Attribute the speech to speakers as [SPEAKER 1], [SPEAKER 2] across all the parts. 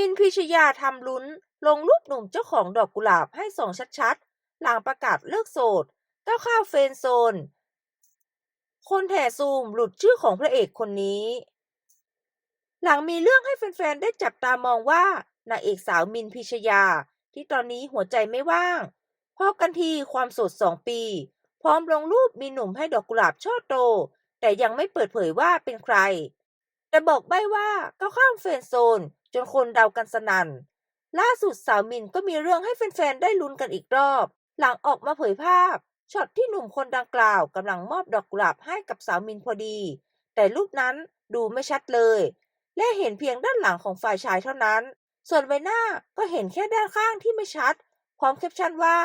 [SPEAKER 1] มินพิชยาทำลุ้น ลงรูปหนุ่มเจ้าของดอกกุหลาบให้ส่องชัดๆ หลังประกาศเลิกโสดก้าวข้ามเฟนโซน คนแห่ซูมหลุดชื่อของพระเอกคนนี้ หลังมีเรื่องให้แฟนๆ ได้จับตามองว่านางเอกสาวมินพิชยา ที่ตอนนี้หัวใจไม่ว่างพอกันทีความโสดสองปี พร้อมลงรูปมีหนุ่มให้ดอกกุหลาบช่อโต แต่ยังไม่เปิดเผยว่าเป็นใคร แต่บอกใบ้ว่าก้าวข้ามเฟรนด์โซน จนคนเดากันสนัน่น ล่าสุดสาวมินก็มีเรื่องให้แฟนๆ ได้ลุ้นกันอีกรอบ หลังออกมาเผยภาพช็อตที่หนุ่มคนดังกล่าวกำลังมอบดอกกุหลาบให้กับสาวมินพอดี แต่รูปนั้นดูไม่ชัดเลย และเห็นเพียงด้านหลังของฝ่ายชายเท่านั้น ส่วนใบหน้าก็เห็นแค่ด้านข้างที่ไม่ชัด พร้อมแคปชั่นว่า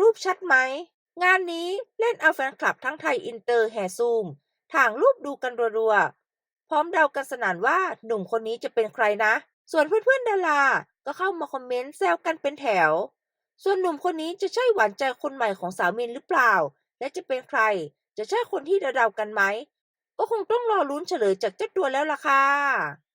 [SPEAKER 1] รูปชัดไหม งานนี้เล่นเอาแฟนคลับทั้งไทยอินเตอร์แห่ซูมถ่างรูปดูกันรัวๆ พร้อมเดากันสนันว่าหนุ่มคนนี้จะเป็นใครนะ ส่วนเพื่อนๆดาราก็เข้ามาคอมเมนต์แซวกันเป็นแถว ส่วนหนุ่มคนนี้จะใช่หวานใจคนใหม่ของสาวมินหรือเปล่า และจะเป็นใคร จะใช่คนที่เดาๆกันไหม ก็คงต้องรอลุ้นเฉลยจากเจ้าตัวแล้วล่ะค่ะ